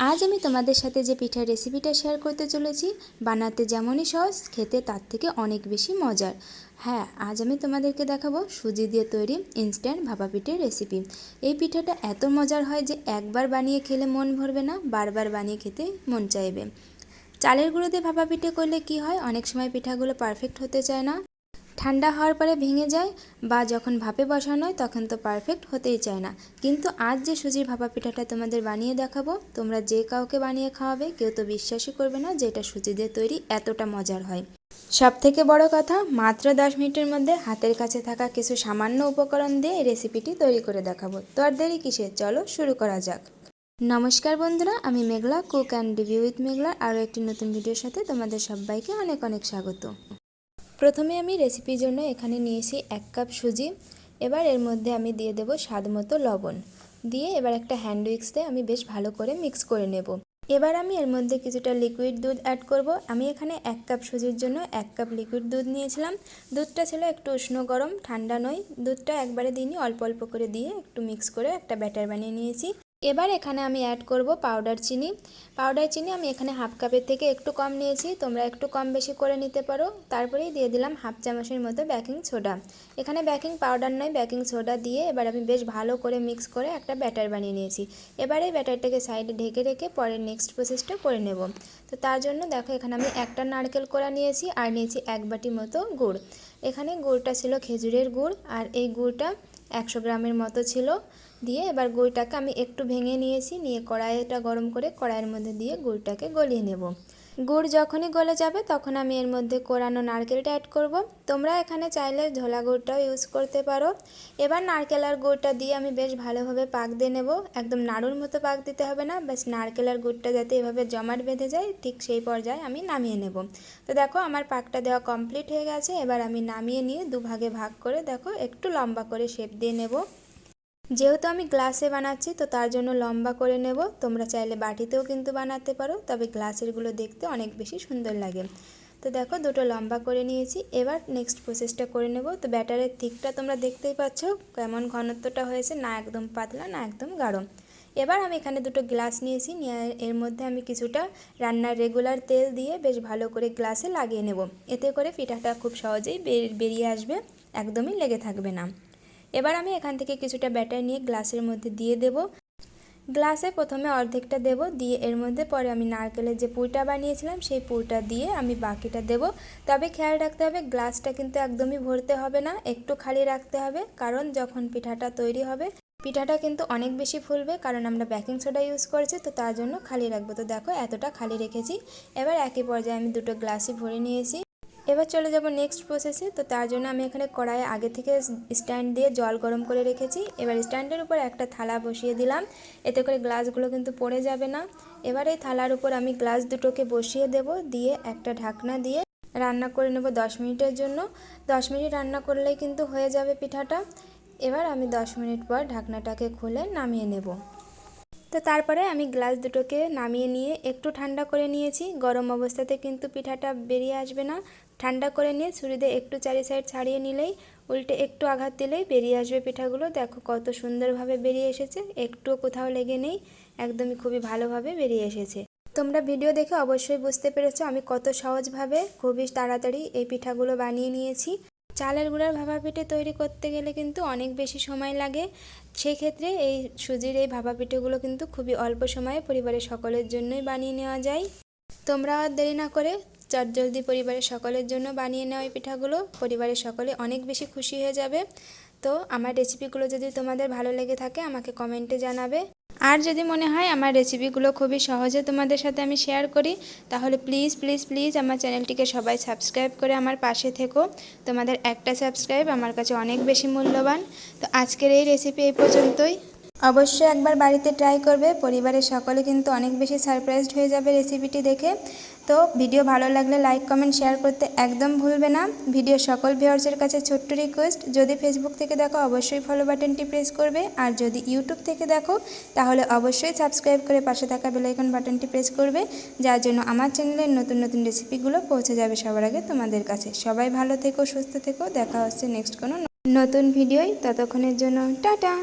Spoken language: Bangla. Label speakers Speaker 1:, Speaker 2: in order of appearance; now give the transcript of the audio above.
Speaker 1: আজ আমি তোমাদের সাথে যে পিঠার রেসিপিটা শেয়ার করতে চলেছি, বানাতে যেমনই সহজ, খেতে তার থেকে অনেক বেশি মজার। হ্যাঁ আজ আমি তোমাদেরকে দেখাবো সুজি দিয়ে তৈরি ইনস্ট্যান্ট ভাপা পিঠের রেসিপি এই পিঠাটা এত মজার হয় যে একবার বানিয়ে খেলে মন ভরবে না, বারবার বানিয়ে খেতে মন চাইবে। চালের গুঁড়ো দিয়ে ভাপা পিঠে করলে কি হয়? অনেক সময় পিঠাগুলো পারফেক্ট হতে চায় না। ঠান্ডা হওয়ার পরে ভেঙে যায় বা যখন ভাপে বসানো হয় তখন তো পারফেক্ট হতেই চায় না। কিন্তু আজ যে সুজির ভাপা পিঠাটা তোমাদের বানিয়ে দেখাবো, তোমরা যে কাউকে বানিয়ে খাওয়াবে কেউ তো বিশ্বাসই করবে না যে এটা সুজি দিয়ে তৈরি এতটা মজার হয়। সব থেকে বড় কথা, মাত্র দশ মিনিটের মধ্যে হাতের কাছে থাকা কিছু সামান্য উপকরণ দিয়ে রেসিপিটি তৈরি করে দেখাবো। তো আর দেরি কিসে চলো শুরু করা যাক। নমস্কার বন্ধুরা, আমি Meghla cook and review with Meghla. আরও একটি নতুন ভিডিওর সাথে তোমাদের সবাইকে অনেক অনেক স্বাগত। প্রথমে আমি রেসিপির জন্য এখানে নিয়েছি এক কাপ সুজি। এবার এর মধ্যে আমি দিয়ে দেব স্বাদ মতো লবণ। দিয়ে এবার একটা হ্যান্ড উইক্স দিয়ে আমি বেশ ভালো করে মিক্স করে নেব। এবার আমি এর মধ্যে কিছুটা লিকুইড দুধ অ্যাড করব। আমি এখানে এক কাপ সুজির জন্য এক কাপ লিকুইড দুধ নিয়েছিলাম। দুধটা ছিল একটু উষ্ণ গরম, ঠান্ডা নয়। দুধটা একবারে দিইনি, অল্প অল্প করে দিয়ে একটু মিক্স করে একটা ব্যাটার বানিয়ে নিয়েছি। এবার এখানে আমি অ্যাড করব পাউডার চিনি। পাউডার চিনি আমি এখানে হাফ কাপের থেকে একটু কম নিয়েছি, তোমরা একটু কম বেশি করে নিতে পারো। তারপরেই দিয়ে দিলাম হাফ চামচের মতো বেকিং সোডা এখানে বেকিং পাউডার নয় বেকিং সোডা দিয়ে এবার আমি বেশ ভালো করে মিক্স করে একটা ব্যাটার বানিয়ে নিয়েছি। এবার এই ব্যাটারটাকে সাইডে ঢেকে রেখে পরে নেক্সট প্রসেসটা করে নেব। তো তার জন্য দেখো এখানে আমি একটা নারকেল কোড়া নিয়েছি আর নিয়েছি এক বাটি মতো গুড়। এখানে গুড়টা ছিল খেজুরের গুড়, আর এই গুড়টা একশো গ্রামের মতো ছিল। দিয়ে এবার গুড়টাকে আমি একটু ভেঙে নিয়েছি। নিয়ে কড়াইটা গরম করে কড়াইয়ের মধ্যে দিয়ে গুড়টাকে গলিয়ে নেব। গুড় যখনই গলে যাবে, তখন আমি এর মধ্যে কোরানো নারকেলটা অ্যাড করব। তোমরা এখানে চাইলে ঝোলা গুড়টাও ইউজ করতে পারো। এবার নারকেল আর গুড়টা দিয়ে আমি বেশ ভালোভাবে পাক দিয়ে নেব। একদম নাড়ুর মতো পাক দিতে হবে না, বেশ নারকেল আর গুড়টা যাতে এভাবে জমাট বেঁধে যায়, ঠিক সেই পর্যায়ে আমি নামিয়ে নেব। তো দেখো আমার পাকটা দেওয়া কমপ্লিট হয়ে গেছে, এবার আমি নামিয়ে নিয়ে দুভাগে ভাগ করে দেখো একটু লম্বা করে শেপ দিয়ে নেব। যেহেতু আমি গ্লাসে বানাচ্ছি, তো তার জন্য লম্বা করে নেব। তোমরা চাইলে বাটিতেও কিন্তু বানাতে পারো, তবে গ্লাসেরগুলো দেখতে অনেক বেশি সুন্দর লাগে। তো দেখো, দুটো লম্বা করে নিয়েছি। এবার নেক্সট প্রসেসটা করে নেব। তো ব্যাটারের থিকটা তোমরা দেখতেই পাচ্ছ, কেমন ঘনত্বটা হয়েছে, না একদম পাতলা, না একদম গাঢ়। এবার আমি এখানে দুটো গ্লাস নিয়েছি, নিয়ে এর মধ্যে আমি কিছুটা রান্নার রেগুলার তেল দিয়ে বেশ ভালো করে গ্লাসে লাগিয়ে নেব। এতে করে পিঠাটা খুব সহজেই বেরিয়ে আসবে, একদমই লেগে থাকবে না। এবার আমি এখান থেকে কিছুটা ব্যাটার নিয়ে গ্লাসের মধ্যে দিয়ে দেব। গ্লাসে প্রথমে অর্ধেকটা দেব, দিয়ে এর মধ্যে পরে আমি নারকেলের যে পুরটা বানিয়েছিলাম, সেই পুরটা দিয়ে আমি বাকিটা দেব। তবে খেয়াল রাখতে হবে, গ্লাসটা কিন্তু একদমই ভরতে হবে না, একটু খালি রাখতে হবে, কারণ যখন পিঠাটা তৈরি হবে, পিঠাটা কিন্তু অনেক বেশি ফুলবে, কারণ আমরা বেকিং সোডা ইউজ করেছি, তো তার জন্য খালি রাখব। তো দেখো, এতটা খালি রেখেছি। এবার একই পর্যায়ে আমি দুটো গ্লাসই ভরে নিয়েছি। এবার চলে যাব নেক্সট প্রসেসে তো তার জন্য আমি এখানে কড়াইয়ে আগে থেকে স্ট্যান্ড দিয়ে জল গরম করে রেখেছি। এবার স্ট্যান্ডের উপর একটা থালা বসিয়ে দিলাম। এতে করে গ্লাসগুলো কিন্তু পড়ে যাবে না। এবার এই থালার উপর আমি গ্লাস দুটোকে বসিয়ে দেব। দিয়ে একটা ঢাকনা দিয়ে রান্না করে নেব দশ মিনিটের জন্য। দশ মিনিট রান্না করলেই কিন্তু হয়ে যাবে পিঠাটা। এবার আমি দশ মিনিট পর ঢাকনাটাকে খুলে নামিয়ে নেব। তো তারপরে আমি গ্লাস দুটোকে নামিয়ে নিয়ে একটু ঠান্ডা করে নিয়েছি। গরম অবস্থাতে কিন্তু পিঠাটা বেরিয়ে আসবে না। ঠান্ডা করে নিয়ে ছুরি দিয়ে একটু চারি সাইড ছাড়িয়ে নিলেই, উল্টে একটু আঘাত দিলেই বেরিয়ে আসবে পিঠাগুলো। দেখো কত সুন্দরভাবে বেরিয়ে এসেছে। একটুও কোথাও লেগে নেই। একদমই খুবই ভালোভাবে বেরিয়ে এসেছে। তোমরা ভিডিও দেখে অবশ্যই বুঝতে পেরেছ আমি কত সহজভাবে খুবই তাড়াতাড়ি এই পিঠাগুলো বানিয়ে নিয়েছি। চালের গুঁড়ার ভাপা পিঠে তৈরি করতে গেলে কিন্তু অনেক বেশি সময় লাগে। সেই ক্ষেত্রে এই সুজির এই ভাপা পিঠেগুলো কিন্তু খুবই অল্প সময়ে পরিবারের সকলের জন্যই বানিয়ে নেওয়া যায়। তোমরা আর দেরি না করে চটজলদি পরিবারের সকলের জন্য বানিয়ে নেওয়া এই পিঠাগুলো, পরিবারের সকলে অনেক বেশি খুশি হয়ে যাবে। তো আমার রেসিপিগুলো যদি তোমাদের ভালো লেগে থাকে আমাকে কমেন্টে জানাবে। আর যদি মনে হয় আমার রেসিপিগুলো খুবই সহজে তোমাদের সাথে আমি শেয়ার করি, তাহলে প্লিজ প্লিজ প্লিজ আমার চ্যানেলটিকে সবাই সাবস্ক্রাইব করে আমার পাশে থেকো। তোমাদের একটা সাবস্ক্রাইব আমার কাছে অনেক বেশি মূল্যবান। তো আজকের এই রেসিপি এই পর্যন্তই। অবশ্যই একবার বাড়িতে ট্রাই করবে, পরিবারের সকলে কিন্তু অনেক বেশি সারপ্রাইজড হয়ে যাবে রেসিপিটি দেখে। তো ভিডিও ভালো লাগলে লাইক কমেন্ট শেয়ার করতে একদম ভুলবে না। ভিডিও সকল ভিউয়ার্সের কাছে ছোট্ট রিকোয়েস্ট যদি ফেসবুক থেকে দেখো অবশ্যই ফলো বাটনটি প্রেস করবে, আর যদি ইউটিউব থেকে দেখো, তাহলে অবশ্যই সাবস্ক্রাইব করে পাশে থাকা বেলাইকন বাটনটি প্রেস করবে, যার জন্য আমার চ্যানেলের নতুন নতুন রেসিপিগুলো পৌঁছে যাবে সবার আগে তোমাদের কাছে। সবাই ভালো থেকো, সুস্থ থেকো, দেখা হচ্ছে নেক্সট কোনো নতুন ভিডিওই ততক্ষণের জন্য টাটা!